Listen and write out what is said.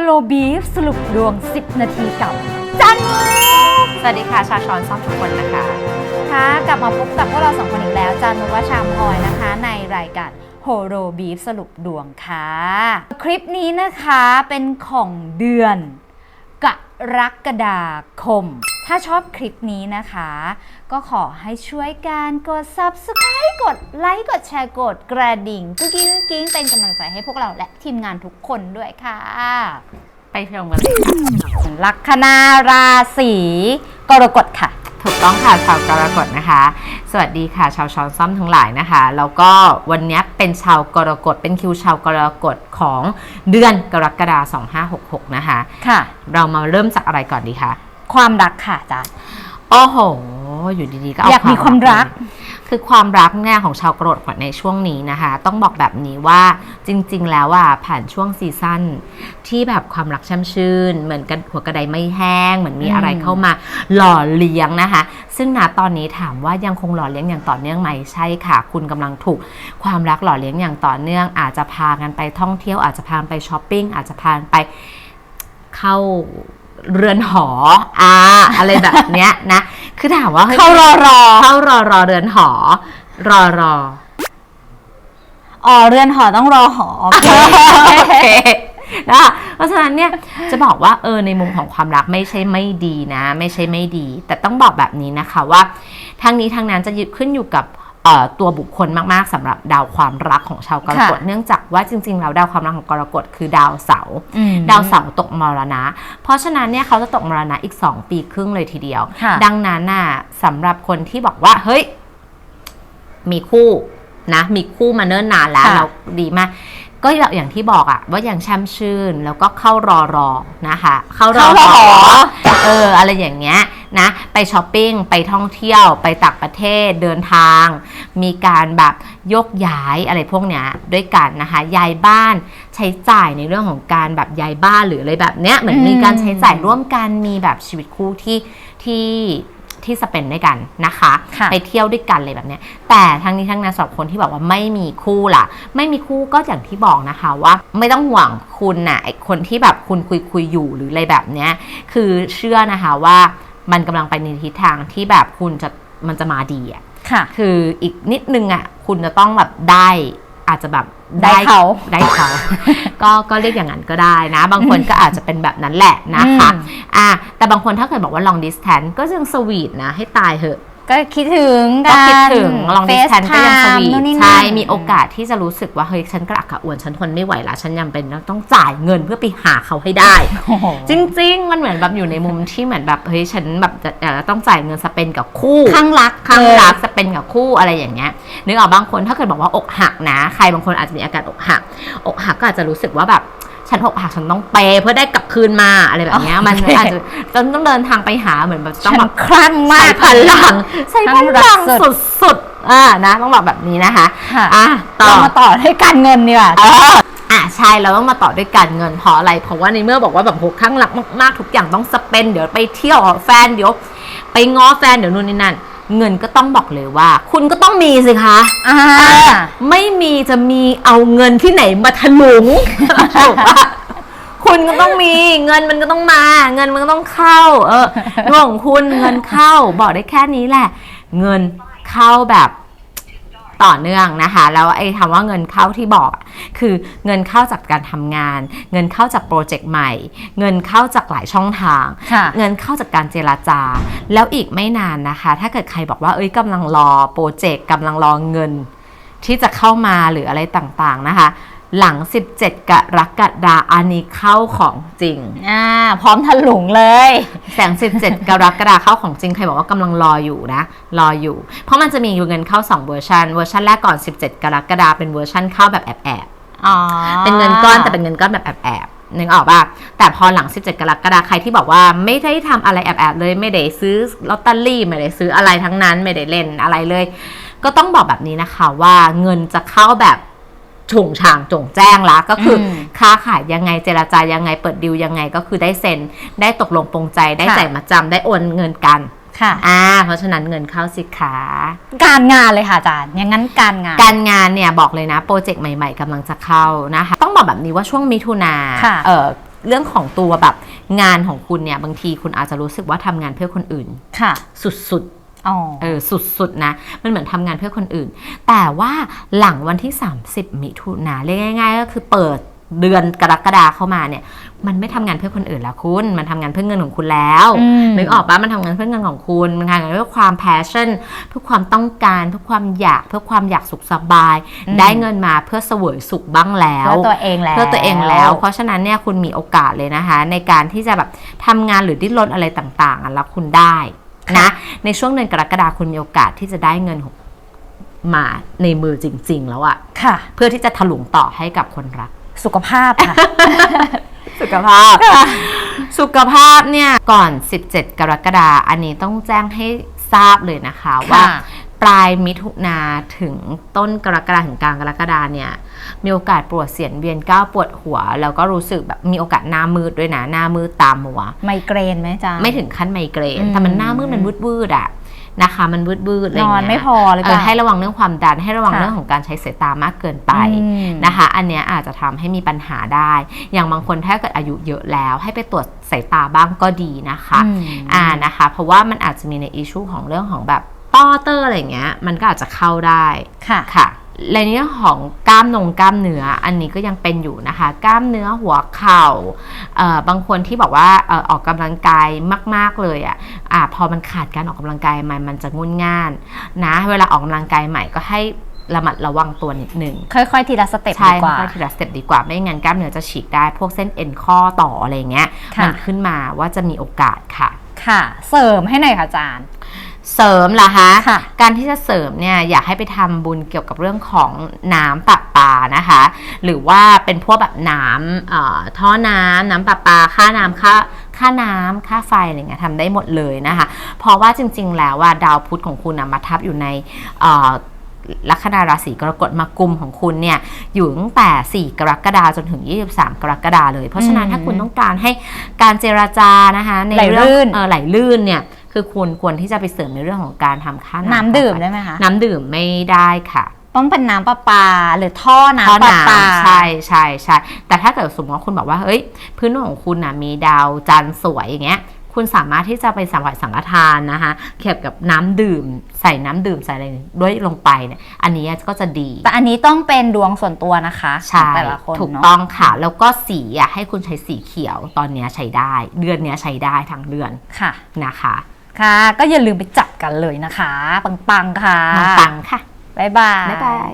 โลบีฟสรุปดวง 10 นาทีกับ จันมุกสวัสดีค่ะ ชาชอนซ่อมทุกคนนะคะค่ะกลับมาพบกับพวกเราสองคนอีกแล้ว จันมุกวชามพลอยนะคะ ในรายการโฮโลบีฟสรุปดวงค่ะ คลิปนี้นะคะเป็นของเดือนกรกฎาคม ถ้าชอบคลิปนี้นะคะ ก็ขอให้ช่วยการกด subscribe กดไลค์กดแชร์กดกระดิ่งกุ๊กกิ๊งกุ๊กกิ๊งเป็นกำลังใจให้พวกเราและทีมงานทุกคนด้วยค่ะ ไปชมกันเลยค่ะลัคนาราศีกรกฎค่ะ ถูกต้องค่ะชาวกรกฎนะคะ สวัสดีค่ะ ชาวช้อนซ่อมทั้งหลายนะคะ แล้วก็วันนี้เป็นชาวกรกฎเป็นคิวชาวกรกฎของเดือนกรกฎาคม2566 นะคะ ค่ะ เรามาเริ่มจากอะไรก่อนดีคะ ความรักค่ะอาจารย์ โอ้โห อยู่ดีๆก็เอาอยากมีความรัก คือความรักเนี่ยของชาวกรกฎในช่วงนี้นะคะ ต้องบอกแบบนี้ว่าจริง ๆ แล้วอะผ่านช่วงซีซั่นที่แบบความรักช่ำชื่น เหมือนกันหัวกระไดไม่แห้ง เหมือนมีอะไรอืมเข้ามาหล่อเลี้ยงนะคะ ซึ่งณตอนนี้ถามว่ายังคงหล่อเลี้ยงอย่างต่อเนื่องไหมใช่ค่ะ คุณกำลังถูกความรักหล่อเลี้ยงอย่างต่อเนื่อง อาจจะพากันไปท่องเที่ยวอาจจะพาไปช้อปปิ้งอาจจะพาไปเข้า เรือนหออ่าอะไรแบบเนี้ยนะ คือถามว่าฮ้ยเข้ารอรอเข้ารอรอเรือนหอ รอรออ๋อเรือนหอต้องรอหอโอเคโอเคนะคะเพราะฉะนั้นเนี่ยจะบอกว่าเออในมุมของความรักไม่ใช่ไม่ดีนะ ไม่ใช่ไม่ดี แต่ต้องบอกแบบนี้นะคะว่า ทั้งนี้ทั้งนั้นจะยึดขึ้นอยู่กับเอ่อ ตัวบุคคลมากๆสำหรับดาวความรักของชาวกรกฎค่ะเนื่องจากว่าจริงๆแล้วดาวความรักของกรกฎคือดาวเสาร์อืมดาวเสาร์ตกมรณะ เพราะฉะนั้นเนี่ยเขาจะตกมรณะอีก 2 ปีครึ่งเลยทีเดียวค่ะดังนั้นน่ะสำหรับคนที่บอกว่าเฮ้ย มีคู่นะมีคู่มาเนิ่นนานแล้วค่ะเราดีมากก็อย่างที่บอกอะว่ายังแช่มชื่นแล้วก็เข้ารอรอนะคะ เข้ารอเข้ารอเอออะไรอย่างเงี้ย นะไปช้อปปิ้งไปท่องเที่ยวไปต่างประเทศเดินทาง มีการแบบยกย้ายอะไรพวกเนี้ยด้วยกันนะคะย้ายบ้านใช้จ่ายในเรื่องของการแบบย้ายบ้านหรืออะไรแบบเนี้ยเหมือนมีการใช้จ่ายร่วมกันมีแบบชีวิตคู่ที่ที่ที่สเปนด้วยกันนะคะค่ะไปเที่ยวด้วยกันเลยแบบเนี้ยแต่ทั้งนี้ทั้งนั้นสำหรับคนที่บอกว่าไม่มีคู่ล่ะ ไม่มีคู่ก็อย่างที่บอกนะคะว่าไม่ต้องห่วงคุณน่ะไอคนที่แบบคุณคุยคุยๆอยู่หรืออะไรแบบเนี้ยคือเชื่อนะคะว่า มันกำลังไปในทิศทางที่แบบคุณจะมันจะมาดีอะค่ะคืออีกนิดนึงอะคุณจะต้องแบบได้อาจจะแบบได้เขาได้เขาก็ก็เรียกอย่างนั้นก็ได้นะ บางคนก็อาจจะเป็นแบบนั้นแหละนะคะอืมอะแต่บางคนถ้าเกิดบอกว่า long distance ก็ยังสวีทนะให้ตายเหอะ ก็คิดถึงก็กันคิดถึง long distance ก็ยังสวีนู่นทนี่นั่นใช่มีโอกาสที่จะรู้สึกว่าเฮ้ยฉันกระอักกระอ่วนฉันทนไม่ไหวละฉันยังเป็นต้องจ่ายเงินเพื่อไปหาเขาให้ได้โอ้โหจริง ๆ มันเหมือนแบบอยู่ในมุมที่เหมือนแบบเฮ้ยฉันแบบจะเอ่อต้องจ่ายเงินสเปนกับคู่ข้างรักข้างเลยรักสเปนกับคู่อะไรอย่างเงี้ยนึกออกบางคนถ้าเกิดบอกว่าอกหักนะ ใครบางคนอาจจะมีอาการอกหัก อกหักก็อาจจะรู้สึกว่าแบบ ฉันอกหักฉันต้องเปย์เพื่อได้กลับคืนมาอะไรแบบเนี้ยมันโอเคอาจจะต้องต้องเดินทางไปหาเหมือนแบบต้ฉัองนแบบคลั่งมาใส่กพลังใส่พข้างรัลักงสุดสุดๆอ่านะต้องบอกแบบนี้นะคะค่ะอะต่อเรามาต่อที่การเงินดีกว่าเอออะใช่เราต้องมาต่อด้วยการเงินเพราะอะไร เพราะว่าในเมื่อบอกว่าแบบโหข้างหลักมากๆทุกอย่างต้องสเปน เดี๋ยวไปเที่ยวกับแฟนเดี๋ยว ไปง้อแฟนเดี๋ยวนู่นนี่นั่น เงินก็ต้องบอกเลยว่า คุณก็ต้องมีสิคะอ่า ไม่มีจะมีเอาเงินที่ไหนมาถลุง ถูกปะคุณก็ต้องมีเงินมันก็ต้องมา เงินมันก็ต้องเข้า เออเรื่องของคุณเงินเข้าบอกได้แค่นี้แหละ เงินเข้าแบบ ต่อเนื่องนะคะ แล้วไอ้คำว่าเงินเข้าที่บอกอะคือเงินเข้าจากการทำงาน เงินเข้าจากโปรเจกต์ใหม่ เงินเข้าจากหลายช่องทางค่ะเงินเข้าจากการเจราจา แล้วอีกไม่นานนะคะ ถ้าเกิดใครบอกว่าเอ้ยกำลังรอโปรเจกต์กำลังรอเงินที่จะเข้ามาหรืออะไรต่างๆนะคะ หลัง 17 กรกฎาอันนี้เข้าของจริง อ่า พร้อมถลุงเลย แสง 17 กรกฎาเข้าของจริง ใครบอกว่ากำลังรออยู่นะ รออยู่ เพราะมันจะมีเงินเข้า 2 เวอร์ชันเวอร์ชันแรกก่อน 17 กรกฎาเป็นเวอร์ชันเข้าแบบแอบอ๋อๆเป็นเงินก้อนแต่เป็นเงินก้อนแบบแอบๆนึกออกป่ะแต่พอหลัง 17 กรกฎาใครที่บอกว่าไม่ได้ทำอะไรแอบๆเลย ไม่ได้ซื้อลอตเตอรี่ไม่ได้ซื้ออะไรทั้งนั้น ไม่ได้เล่นอะไรเลย ก็ต้องบอกแบบนี้นะคะว่าเงินจะเข้าแบบ ถุงช่างจงแจ้งละก็คืออมค้าขายยังไงเจราจายังไงเปิดดิวยังไงก็คือได้เซ็น ได้ตกลงปรงใจได้ค่ะจ่ายมาจำได้โอนเงินกันค่ะอ่าเพราะฉะนั้นเงินเข้าสิคะการงานเลยค่ะอาจารย์อย่างนั้นการงาน การงานเนี่ยบอกเลยนะโปรเจกต์ใหม่ ๆกำลังจะเข้านะคะ ต้องบอกแบบนี้ว่าช่วงมิถุนาค่ะเออเรื่องของตัวแบบงานของคุณเนี่ยบางทีคุณอาจจะรู้สึกว่าทำงานเพื่อคนอื่นค่ะ สุดอ๋อๆ เออสุดๆนะ มันเหมือนทำงานเพื่อคนอื่น แต่ว่าหลังวันที่ 30 มิถุนาเรียกง่ายๆ ก็คือเปิดเดือนกรกฎาเข้ามาเนี่ย มันไม่ทำงานเพื่อคนอื่นแล้วคุณ มันทำงานเพื่อเงินของคุณแล้วอืมนึกออกปะมันทำงานเพื่อเงินของคุณ มันทำงานเพื่อความ passion เพื่อความต้องการเพื่อความอยากเพื่อความอยากสุขสบาย ได้เงินมาเพื่อเสวยสุขบ้างแล้วเพื่อตัวเองแล้วเพื่อตัวเองแล้ว เพราะฉะนั้นเนี่ยคุณมีโอกาสเลยนะคะ ในการที่จะแบบทำงานหรือดิ้นรนอะไรต่างๆอะแล้วคุณได้ นะในช่วงเดือนกรกฎาคมคุณมีโอกาสที่จะได้เงินของมาในมือจริง ๆ แล้วอะค่ะ เพื่อที่จะถลุงต่อให้กับคนรัก สุขภาพค่ะ สุขภาพ สุขภาพเนี่ยก่อน 17 กรกฎาอันนี้ต้องแจ้งให้ทราบเลยนะคะว่า ปลายมิถุนาถึงต้นกรกฎาถึงกลางกรกฎาเนี่ยมีโอกาสปวดเสียนเวียนก้าวปวดหัว แล้วก็รู้สึกแบบมีโอกาสหน้ามืดด้วยนะหน้ามืดตามมัว ไมเกรนไหมจ๊ะไม่ถึงขั้นไมเกรนอืมแต่มันหน้ามืดมันวืดวืดๆอะนะคะ มันวืดวืดๆอะไรนเงี้ยอนไม่พอหรือเอเปอล่าให้ระวังเรื่องความดันให้ระวังค่ะเรื่องของการใช้สายตามากเกินไปอืมนะคะ อันเนี้ยอาจจะทำให้มีปัญหาได้ อย่างบางคนถ้าเกิดอายุเยอะแล้ว ให้ไปตรวจสายตาบ้างก็ดีนะคะอืมอ่านะคะ เพราะว่ามันอาจจะมีในอิชชูของเรื่องของแบบ ป้อเตอร์อะไรเงี้ย มันก็อาจจะเข้าได้ค่ะค่ะในเรื่องของกล้ามนงกล้ามเนื้ออันนี้ก็ยังเป็นอยู่นะคะ กล้ามเนื้อหัวเข่าเอ่อบางคนที่บอกว่าเอ่อออกกำลังกายมาก ๆเลยอะ่ะอ่าพอมันขาดการออกกำลังกายมันมันจะงุนง่านนะ เวลาออกกำลังกายใหม่ก็ให้ระมัดระวังตัวนิดหนึ่งค่อยๆทีละสเต็ปใช่ดีกว่าค่อยๆทีละสเต็ปดีกว่าไม่งั้นกล้ามเนื้อจะฉีกได้พวกเส้นเอ็นข้อต่ออะไรเงี้ยค่ะมันขึ้นมาว่าจะมีโอกาสค่ะ ค่ะ เสริมให้หน่อยค่ะอาจารย์ เสริมล่ะคะค่ะการที่จะเสริมเนี่ยอยากให้ไปทำบุญเกี่ยวกับเรื่องของน้ำประปานะคะ หรือว่าเป็นพวกแบบน้ำเอ่อท่อน้ำน้ำประปา ค่าน้ำค่าค่าน้ำค่าไฟอะไรเงี้ยทำได้หมดเลยนะคะ เพราะว่าจริง ๆ แล้วว่าดาวพุธของคุณนะมาทับอยู่ในเอ่อลัคนาราศีกรกฎมากุมของคุณเนี่ยอยู่ตั้งแต่ 4 กรกฎาคมจนถึง 23 กรกฎาคมเลย เพราะฉะนั้นอืมถ้าคุณต้องการให้การเจรจานะคะในไหลเรื่องลื่นเออไหลลื่นเนี่ย คือควรควรที่จะไปเสริมในเรื่องของการทำค่าน้ำน้ำดื่มค่าฟได้ไหมคะน้ำดื่มไม่ได้ค่ะต้องเป็นน้ำประปาหรือท่อท่อน้ำประปาน้ำใช่ใช่ใช่แต่ถ้าเกิดสมมติว่าคุณบอกว่าเฮ้ย พื้นดวงของคุณนะมีดาวจันทร์สวยอย่างเงี้ย คุณสามารถที่จะไปสัมผัสสังฆทานนะคะเกี่ยวกับน้ำดื่ม ใส่น้ำดื่มใส่อะไรด้วยลงไปเนี่ย อันนี้ก็จะดี แต่อันนี้ต้องเป็นดวงส่วนตัวนะคะใช่ของแต่ละคนถูกเนาะต้องค่ะ แล้วก็สีอะให้คุณใช้สีเขียวตอนเนี้ยใช้ได้ เดือนเนี้ยใช้ได้ทั้งเดือนค่ะนะคะ ค่ะ ก็อย่าลืมไปจับกันเลยนะคะ ปังๆค่ะปังๆค่ะ บ๊ายบาย บ๊ายบาย